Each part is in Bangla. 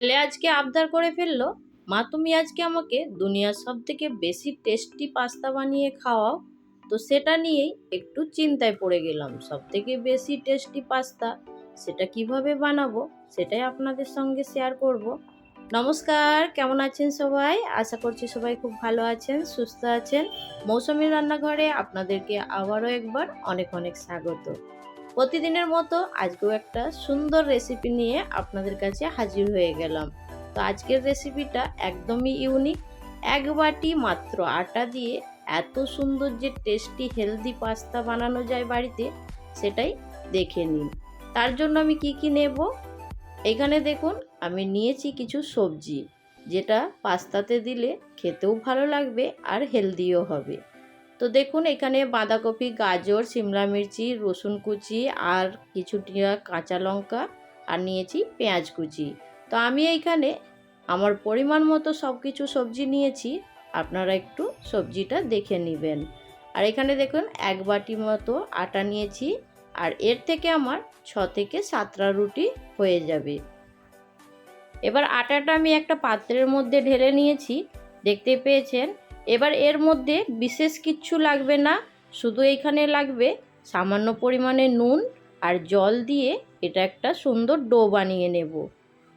ছেলে আজকে আবদার করে ফেলল? মা, তুমি আজকে আমাকে দুনিয়ার সব থেকে বেশি টেস্টি পাস্তা বানিয়ে খাওয়াও। তো সেটা নিয়েই একটু চিন্তায় পড়ে গেলাম। সব থেকে বেশি টেস্টি পাস্তা সেটা কীভাবে বানাবো সেটাই আপনাদের সঙ্গে শেয়ার করব। নমস্কার, কেমন আছেন সবাই? আশা করছি সবাই খুব ভালো আছেন, সুস্থ আছেন। মৌসুমি রান্নাঘরে আপনাদেরকে আবারও একবার অনেক অনেক স্বাগত। প্রতিদিনের মতো আজকেও একটা সুন্দর রেসিপি নিয়ে আপনাদের কাছে হাজির হয়ে গেলাম। তো আজকের রেসিপিটা একদমই ইউনিক এক বাটি মাত্র আটা দিয়ে এত সুন্দর যে টেস্টি হেলদি পাস্তা বানানো যায় বাড়িতে, সেটাই দেখে নিন। তার জন্য আমি কি কি নেব? এখানে দেখুন, আমি নিয়েছি কিছু সবজি, যেটা পাস্তাতে দিলে খেতেও ভালো লাগবে আর হেলদিও হবে। তো দেখুন, এখানে বাঁধাকপি, গাজর, সিমলা মির্চি, রসুন কুচি আর কিছুটা কাঁচা লঙ্কা আর নিয়েছি পেঁয়াজ কুচি। তো আমি এইখানে আমার পরিমাণ মতো সব কিছু সবজি নিয়েছি, আপনারা একটু সবজিটা দেখে নেবেন। আর এখানে দেখুন, এক বাটি মতো আটা নিয়েছি আর এর থেকে আমার ছ থেকে সাতটা রুটি হয়ে যাবে। এবার আটাটা আমি একটা পাত্রের মধ্যে ঢেলে নিয়েছি, দেখতে পেয়েছেন? এবার এর মধ্যে বিশেষ কিচ্ছু লাগবে না, শুধু এখানে লাগবে সামান্য পরিমাণে নুন আর জল দিয়ে এটা একটা সুন্দর ডো বানিয়ে নেব।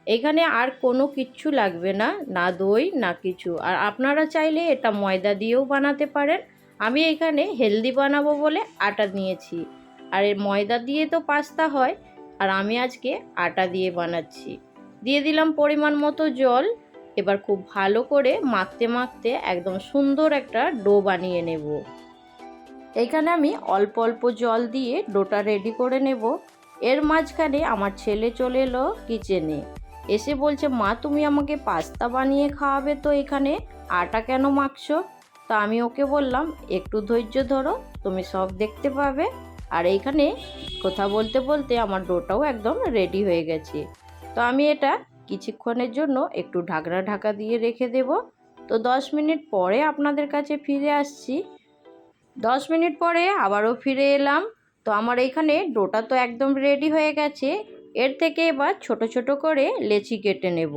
এখানে আর কোনো কিচ্ছু লাগবে না না দই, না কিছু। আর আপনারা চাইলে এটা ময়দা দিয়েও বানাতে পারেন। আমি এখানে হেলদি বানাবো বলে আটা নিয়েছি। আর এর ময়দা দিয়ে তো পাস্তা হয়, আর আমি আজকে আটা দিয়ে বানাচ্ছি। দিয়ে দিলাম পরিমাণ মতো জল। এবার খুব ভালো করে মাখতে মাখতে একদম সুন্দর একটা ডো বানিয়ে নেব। এখানে আমি অল্প অল্প জল দিয়ে ডোটা রেডি করে নেব। এর মাঝখানে আমার ছেলে চলে এলো কিচেনে এসে বলছে, মা, তুমি আমাকে পাস্তা বানিয়ে খাওয়াবে তো এখানে, আটা কেন মাখছো? তা আমি ওকে বললাম, একটু ধৈর্য ধরো, তুমি সব দেখতে পাবে। আর এইখানে কথা বলতে বলতে আমার ডোটাও একদম রেডি হয়ে গেছে। তো আমি এটা কিছুক্ষণের জন্য একটু ঢাকনা ঢাকা দিয়ে রেখে দেব। তো দশ মিনিট পরে আপনাদের কাছে ফিরে আসছি। দশ মিনিট পরে আবারও ফিরে এলাম। তো আমার এইখানে ডোটা তো একদম রেডি হয়ে গেছে। এর থেকে এবার ছোট ছোট করে লেচি কেটে নেব,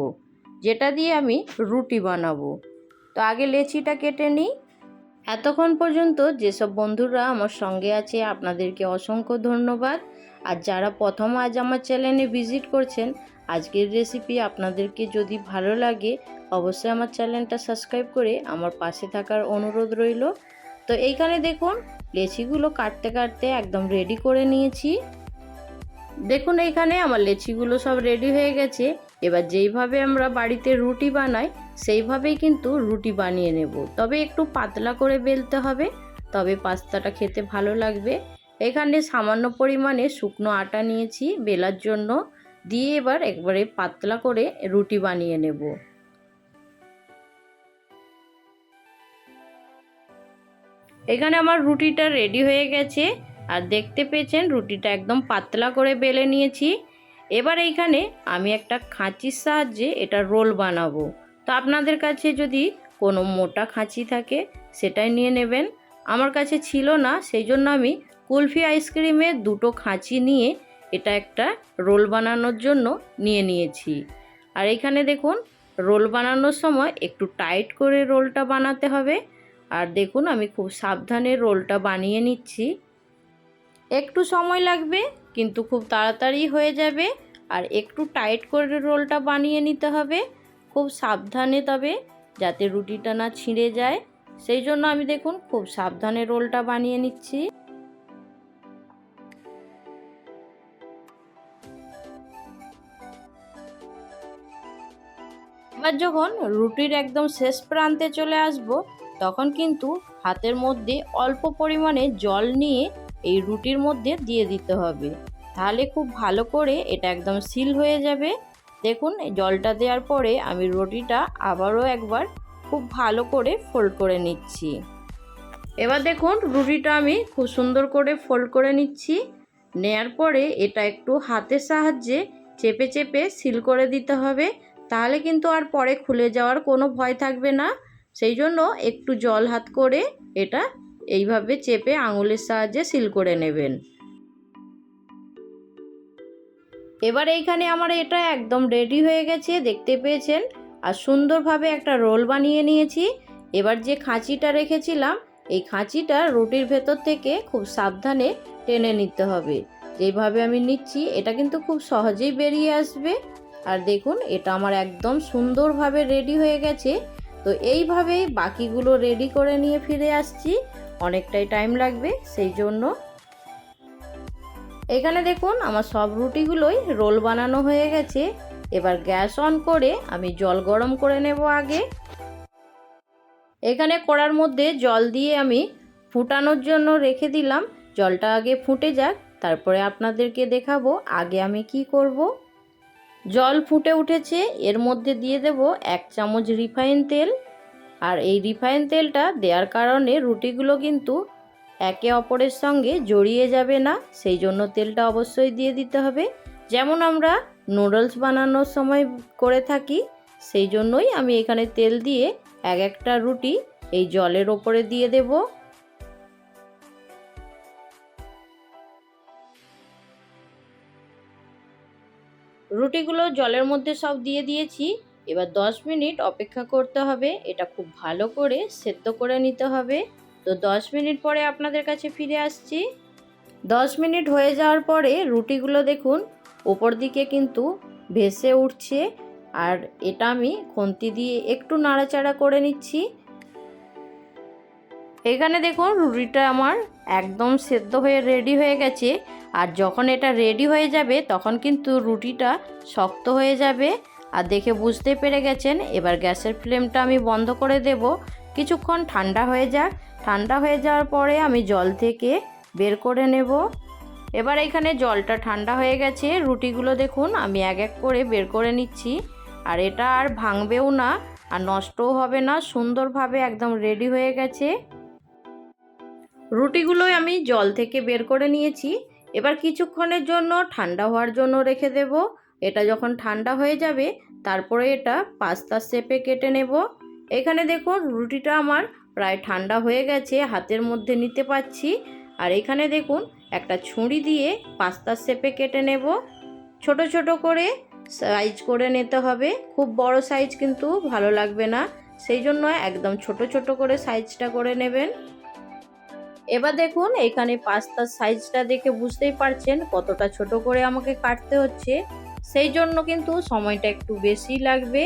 যেটা দিয়ে আমি রুটি বানাবো। তো আগে লেচিটা কেটে নিই। এতক্ষণ পর্যন্ত যেসব বন্ধুরা আমার সঙ্গে আছে, আপনাদেরকে অসংখ্য ধন্যবাদ। আর যারা প্রথম আজ আমার চ্যানেলে ভিজিট করছেন, আজকের রেসিপি আপনাদেরকে যদি ভালো লাগে, অবশ্যই আমার চ্যানেলটা সাবস্ক্রাইব করে আমার পাশে থাকার অনুরোধ রইল। তো এইখানে দেখুন, লেচিগুলো কাটতে কাটতে একদম রেডি করে নিয়েছি। দেখুন এইখানে আমার লেচিগুলো সব রেডি হয়ে গেছে। এবার যেইভাবে আমরা বাড়িতে রুটি বানাই, সেইভাবেই কিন্তু রুটি বানিয়ে নেব। তবে একটু পাতলা করে বেলতে হবে, তবে পাস্তাটা খেতে ভালো লাগবে। এখানে সামান্য পরিমাণে শুকনো আটা নিয়েছি বেলার জন্য। দিয়ে এবার একবারে পাতলা করে রুটি বানিয়ে নেব। এখানে আমার রুটিটা রেডি হয়ে গেছে। আর দেখতে পেয়েছেন রুটিটা একদম পাতলা করে বেলে নিয়েছি। এবার এইখানে আমি একটা খাঁচির সাহায্যে এটা রোল বানাবো। তো আপনাদের কাছে যদি কোনো মোটা খাঁচি থাকে সেটাই নিয়ে নেবেন। আমার কাছে ছিল না, সেই জন্য আমি কুলফি আইসক্রিমে দুটো খাঁচি নিয়ে এটা একটা রোল বানানোর জন্য নিয়ে নিয়েছি। আর এখানে দেখুন, রোল বানানোর সময় একটু টাইট করে রোলটা বানাতে হবে। আর দেখুন, আমি খুব সাবধানে রোলটা বানিয়ে নিচ্ছি। একটু সময় লাগবে, কিন্তু খুব তাড়াতাড়ি হয়ে যাবে। আর একটু টাইট করে রোলটা বানিয়ে নিতে হবে। খুব সাবধানে তবে, যাতে রুটিটা না ছিঁড়ে যায়। সেই জন্য আমি দেখুন, খুব সাবধানে রোলটা বানিয়ে নিচ্ছি। এবার যখন রুটির একদম শেষ প্রান্তে চলে আসব, তখন কিন্তু হাতের মধ্যে অল্প পরিমাণে জল নিয়ে এই রুটির মধ্যে দিয়ে দিতে হবে। তাহলে খুব ভালো করে এটা একদম সিল হয়ে যাবে। দেখুন জলটা দেওয়ার পরে আমি রুটিটা আবারও একবার খুব ভালো করে ফোল্ড করে নিচ্ছি। এবার দেখুন, রুটিটা আমি খুব সুন্দর করে ফোল্ড করে নিচ্ছি। নেয়ার পরে এটা একটু হাতের সাহায্যে চেপে চেপে সিল করে দিতে হবে। তাহলে কিন্তু আর পরে খুলে যাওয়ার কোনো ভয় থাকবে না। সেই জন্য একটু জল হাত করে এটা এইভাবে চেপে আঙুলের সাহায্যে সিল করে নেবেন। এবার এইখানে আমার এটা একদম রেডি হয়ে গেছে, দেখতে পেয়েছেন? আর সুন্দরভাবে একটা রোল বানিয়ে নিয়েছি। এবার যে খাঁচিটা রেখেছিলাম, এই খাঁচিটা রুটির ভেতর থেকে খুব সাবধানে টেনে নিতে হবে। যেভাবে আমি নিচ্ছি, এটা কিন্তু খুব সহজেই বেরিয়ে আসবে। আর দেখুন, এটা আমার একদম সুন্দরভাবে রেডি হয়ে গেছে। তো এইভাবেই বাকিগুলো রেডি করে নিয়ে ফিরে আসছি। অনেকটাই টাইম লাগবে, সেই জন্য। এখানে দেখুন, আমার সব রুটিগুলোই রোল বানানো হয়ে গেছে। এবার গ্যাস অন করে আমি জল গরম করে নেব আগে। এখানে কড়ার মধ্যে জল দিয়ে আমি ফুটানোর জন্য রেখে দিলাম। জলটা আগে ফুটে যাক, তারপরে আপনাদেরকে দেখাবো আগে আমি কি করব। জল ফুটে উঠেছে, এর মধ্যে দিয়ে দেব এক চামচ রিফাইন তেল। আর এই রিফাইন তেলটা দেওয়ার কারণে রুটিগুলো কিন্তু একে অপরের সঙ্গে জড়িয়ে যাবে না, সেই জন্য তেলটা অবশ্যই দিয়ে দিতে হবে। যেমন আমরা নুডলস বানানোর সময় করে থাকি, সেই জন্যই আমি এখানে তেল দিয়ে এক একটা রুটি এই জলের ওপরে দিয়ে দেব। রুটিগুলো জলের মধ্যে সব দিয়ে দিয়েছি। এবার দশ মিনিট অপেক্ষা করতে হবে। এটা খুব ভালো করে সেদ্ধ করে নিতে হবে। তো দশ মিনিট পরে আপনাদের কাছে ফিরে আসছি। দশ মিনিট হয়ে যাওয়ার পরে রুটিগুলো দেখুন, ওপর দিকে কিন্তু ভেসে উঠছে। আর এটা আমি খুন্তি দিয়ে একটু নাড়াচাড়া করে নিচ্ছি। এখানে দেখুন, রুটিটা আমার একদম সেদ্ধ হয়ে রেডি হয়ে গেছে। আর যখন এটা রেডি হয়ে যাবে, তখন কিন্তু রুটিটা শক্ত হয়ে যাবে। আর দেখে বুঝতে পেরে গেছেন, এবার গ্যাসের ফ্লেমটা আমি বন্ধ করে দেব। কিছুক্ষণ ঠান্ডা হয়ে যাক। ঠান্ডা হয়ে যাওয়ার পরে আমি জল থেকে বের করে নেব। এবার এখানে জলটা ঠান্ডা হয়ে গেছে। রুটিগুলো দেখুন, আমি এক এক করে বের করে নিচ্ছি। আর এটা আর ভাঙবেও না, আর নষ্টও হবে না, সুন্দরভাবে একদম রেডি হয়ে গেছে। রুটিগুলোই আমি জল থেকে বের করে নিয়েছি। এবার কিছুক্ষণের জন্য ঠান্ডা হওয়ার জন্য রেখে দেব। এটা যখন ঠান্ডা হয়ে যাবে, তারপরে এটা পাস্তার শেপে কেটে নেব। এখানে দেখুন, রুটিটা আমার প্রায় ঠান্ডা হয়ে গেছে, হাতের মধ্যে নিতে পারছি আর এখানে দেখুন, একটা ছুরি দিয়ে পাস্তার শেপে কেটে নেব। ছোট ছোট করে সাইজ করে নিতে হবে। খুব বড় সাইজ কিন্তু ভালো লাগবে না। সেই জন্য একদম ছোট ছোট করে সাইজটা করে নেবেন। এবার দেখুন, এখানে পাস্তার সাইজটা দেখে বুঝতেই পারছেন কতটা ছোট করে আমাকে কাটতে হচ্ছে। সেই জন্য কিন্তু সময়টা একটু বেশি লাগবে।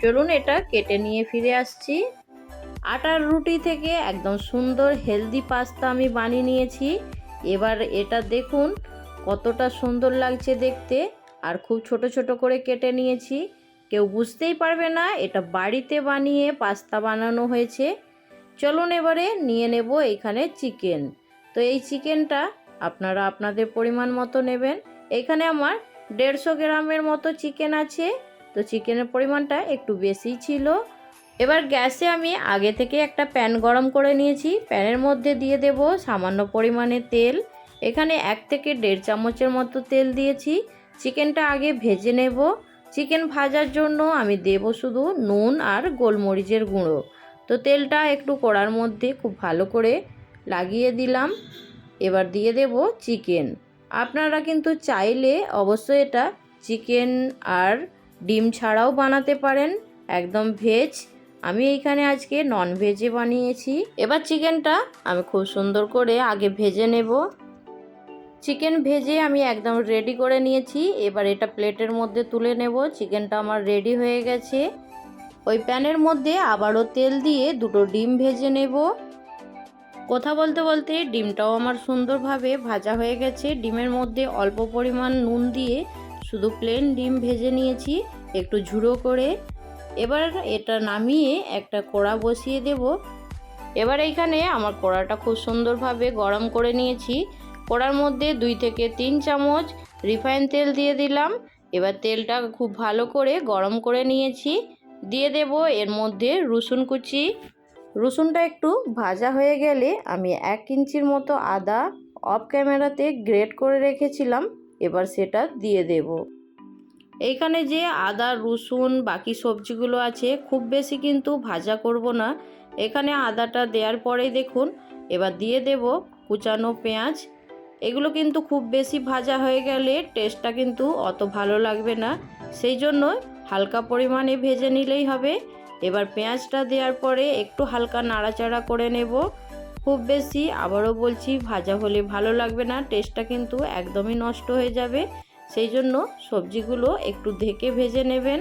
চলুন এটা কেটে নিয়ে ফিরে আসছি। আটার রুটি থেকে একদম সুন্দর হেলদি পাস্তা আমি বানিয়ে নিয়েছি। এবার এটা দেখুন, কতটা সুন্দর লাগছে দেখতে আর খুব ছোট ছোট করে কেটে নিয়েছি। কেউ বুঝতেই পারবে না, এটা বাড়িতে বানিয়ে পাস্তা বানানো হয়েছে। চলুন এবারে নিয়ে নেব এখানে চিকেন। তো এই চিকেনটা আপনারা আপনাদের পরিমাণ মতো নেবেন। এখানে আমার দেড়শো গ্রামের মতো চিকেন আছে। তো চিকেনের পরিমাণটা একটু বেশি ছিল। এবার গ্যাসে আমি আগে থেকে একটা প্যান গরম করে নিয়েছি। প্যানের মধ্যে দিয়ে দেব সামান্য পরিমাণে তেল। এখানে এক থেকে দেড় চামচের মতো তেল দিয়েছি। চিকেনটা আগে ভেজে নেব। চিকেন ভাজার জন্য আমি দেব শুধু নুন আর গোলমরিচের গুঁড়ো। তো তেলটা একটু কড়ার মধ্যে খুব ভালো করে লাগিয়ে দিলাম। এবার দিয়ে দেব চিকেন। আপনারা কিন্তু চাইলে অবশ্যই এটা চিকেন আর ডিম ছাড়াও বানাতে পারেন, একদম ভেজ। আমি এইখানে আজকে নন ভেজে বানিয়েছি। এবার চিকেনটা আমি খুব সুন্দর করে আগে ভেজে নেব। চিকেন ভেজে আমি একদম রেডি করে নিয়েছি। এবার এটা প্লেটের মধ্যে তুলে নেব। চিকেনটা আমার রেডি হয়ে গেছে। ওই প্যানের মধ্যে আবারও তেল দিয়ে দুটো ডিম ভেজে নেব। কথা বলতে বলতে ডিমটাও আমার সুন্দরভাবে ভাজা হয়ে গেছে। ডিমের মধ্যে অল্প পরিমাণ নুন দিয়ে শুধু প্লেন ডিম ভেজে নিয়েছি, একটু ঝুড়ো করে। এবার এটা নামিয়ে একটা কড়া বসিয়ে দেব। এবার এইখানে আমার কড়াটা খুব সুন্দরভাবে গরম করে নিয়েছি। কড়ার মধ্যে দুই থেকে তিন চামচ রিফাইন তেল দিয়ে দিলাম। এবার তেলটা খুব ভালো করে গরম করে নিয়েছি। দিয়ে দেব এর মধ্যে রসুন কুচি। রসুনটা একটু ভাজা হয়ে গেলে আমি এক ইঞ্চির মতো আদা অফ ক্যামেরাতে গ্রেট করে রেখেছিলাম, এবার সেটা দিয়ে দেব। এইখানে যে আদা, রসুন, বাকি সবজিগুলো আছে, খুব বেশি কিন্তু ভাজা করব না। এখানে আদাটা দেওয়ার পরেই দেখুন, এবার দিয়ে দেব কুচানো পেঁয়াজ। এগুলো কিন্তু খুব বেশি ভাজা হয়ে গেলে টেস্টটা কিন্তু অত ভালো লাগবে না। সেই জন্য হালকা পরিমাণে ভেজে নিলেই হবে। এবার পেঁয়াজটা দেওয়ার পরে একটু হালকা নাড়াচাড়া করে নেব। খুব বেশি, আবারও বলছি, ভাজা হলে ভালো লাগবে না, টেস্টটা কিন্তু একদমই নষ্ট হয়ে যাবে। সেই জন্য সবজিগুলো একটু ঢেকে ভেজে নেবেন।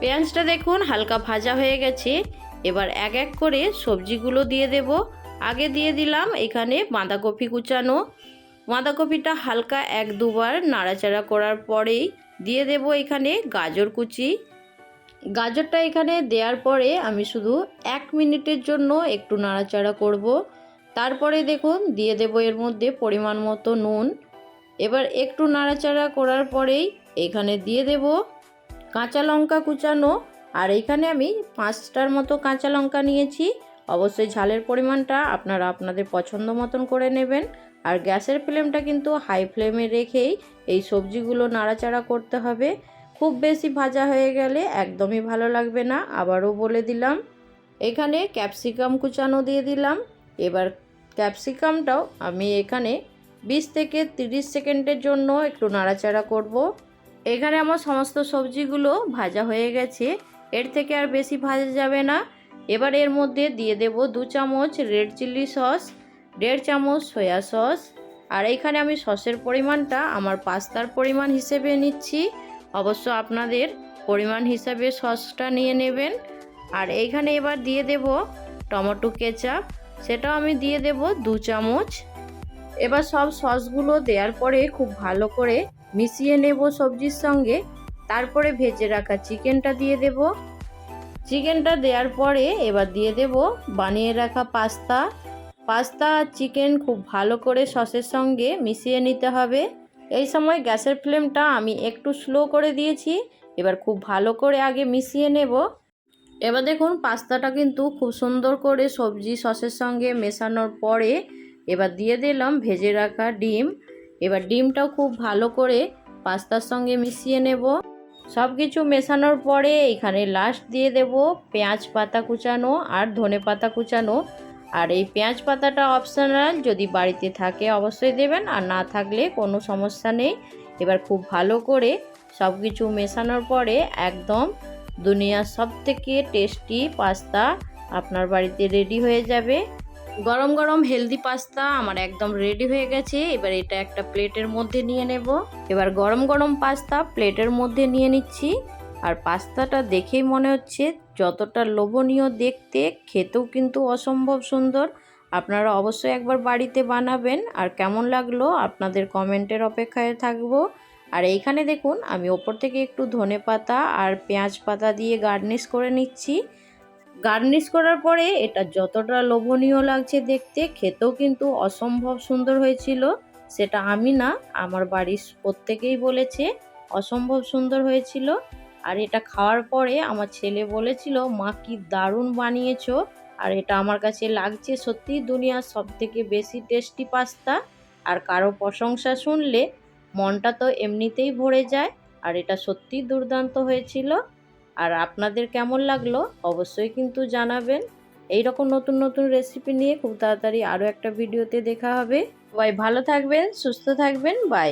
পেঁয়াজটা দেখুন, হালকা ভাজা হয়ে গেছে। এবার এক এক করে সবজিগুলো দিয়ে দেব। আগে দিয়ে দিলাম এখানে বাঁধাকপি কুচানো। বাঁধাকপিটা হালকা এক দুবার নাড়াচাড়া করার পরেই দিয়ে দেব এখানে গাজর কুচি। গাজরটা এখানে দেওয়ার পরে আমি শুধু এক মিনিটের জন্য একটু নাড়াচাড়া করব। তারপরে দেখুন, দিয়ে দেব এর মধ্যে পরিমাণ মতো নুন। এবার একটু নাড়াচাড়া করার পরেই এখানে দিয়ে দেব কাঁচা লঙ্কা কুচানো। আর এখানে আমি পাঁচটার মতো কাঁচা লঙ্কা নিয়েছি। অবশ্যই ঝালের পরিমাণটা আপনারা আপনাদের পছন্দ মতন করে নেবেন। আর গ্যাসের ফ্লেমটা কিন্তু হাই ফ্লেমে রেখেই এই সবজিগুলো নাড়াচাড়া করতে হবে। খুব বেশি ভাজা হয়ে গেলে একদমই ভালো লাগবে না, আবারও বলে দিলাম। এখানে ক্যাপসিকাম কুচানো দিয়ে দিলাম। এবার ক্যাপসিকামটাও আমি এখানে বিশ থেকে তিরিশ সেকেন্ডের জন্য একটু নাড়াচাড়া করব। এখানে আমার সমস্ত সবজিগুলো ভাজা হয়ে গেছে। এর থেকে আর বেশি ভাজা যাবে না। এবার এর মধ্যে দিয়ে দেব দু চামচ রেড চিলি সস। দেড় চামচ সয়া সস আর এইখানে আমি সসের পরিমাণটা আমার পাস্তার পরিমাণ হিসেবে নিচ্ছি। অবশ্য আপনাদের পরিমাণ হিসাবে সসটা নিয়ে নেবেন। আর এইখানে এবার দিয়ে দেব টমেটো কেচাপ, সেটাও আমি দিয়ে দেব দু চামচ। এবার সব সসগুলো দেওয়ার পরে খুব ভালো করে মিশিয়ে নেব সবজির সঙ্গে। তারপরে ভেজে রাখা চিকেনটা দিয়ে দেব। চিকেনটা দেওয়ার পরে এবার দিয়ে দেব বানিয়ে রাখা পাস্তা। পাস্তা আর চিকেন খুব ভালো করে সসের সঙ্গে মিশিয়ে নিতে হবে। এই সময় গ্যাসের ফ্লেমটা আমি একটু স্লো করে দিয়েছি। এবার খুব ভালো করে আগে মিশিয়ে নেব। এবার দেখুন, পাস্তাটা কিন্তু খুব সুন্দর করে সবজি সসের সঙ্গে মেশানোর পরে এবার দিয়ে দিলাম ভেজে রাখা ডিম। এবার ডিমটাও খুব ভালো করে পাস্তার সঙ্গে মিশিয়ে নেব। সব কিছু মেশানোর পরে এখানে লাস্ট দিয়ে দেব পেঁয়াজ পাতা কুচানো আর ধনে পাতা কুচানো। আর এই পেঁয়াজ পাতাটা অপশনাল যদি বাড়িতে থাকে অবশ্যই দেবেন, আর না থাকলে কোনো সমস্যা নেই। এবার খুব ভালো করে সব কিছু মেশানোর পরে একদম দুনিয়ার সব থেকে টেস্টি পাস্তা আপনার বাড়িতে রেডি হয়ে যাবে। গরম গরম হেলদি পাস্তা আমার একদম রেডি হয়ে গেছে, এবার এটা একটা প্লেটের মধ্যে নিয়ে নেব। এবার গরম গরম পাস্তা প্লেটের মধ্যে নিয়ে নিচ্ছি। আর পাস্তাটা দেখেই মনে হচ্ছে যতটা লোভনীয় দেখতে, খেতেও কিন্তু অসম্ভব সুন্দর। আপনারা অবশ্যই একবার বাড়িতে বানাবেন। আর কেমন লাগল আপনাদের কমেন্টের অপেক্ষায় থাকব। আর এইখানে দেখুন, আমি ওপর থেকে একটু ধনে পাতা আর পেঁয়াজ পাতা দিয়ে গার্নিশ করে নিচ্ছি। গার্নিশ করার পরে এটা যতটা লোভনীয় লাগছে দেখতে, খেতেও কিন্তু অসম্ভব সুন্দর হয়েছিল। সেটা আমি না, আমার বাড়ির প্রত্যেকেই বলেছে, অসম্ভব সুন্দর হয়েছিল। আর এটা খাওয়ার পরে আমার ছেলে বলেছিল, মা, কি দারুণ বানিয়েছো। আর এটা আমার কাছে লাগছে সত্যি দুনিয়ার সব থেকে বেশি টেস্টি পাস্তা আর কারও প্রশংসা শুনলে মনটা তো এমনিতেই ভরে যায়। আর এটা সত্যি দুর্দান্ত হয়েছিল। আর আপনাদের কেমন লাগল অবশ্যই কিন্তু জানাবেন। এই রকম নতুন নতুন রেসিপি নিয়ে খুব তাড়াতাড়ি আরও একটা ভিডিওতে দেখা হবে। সবাই ভালো থাকবেন, সুস্থ থাকবেন বাই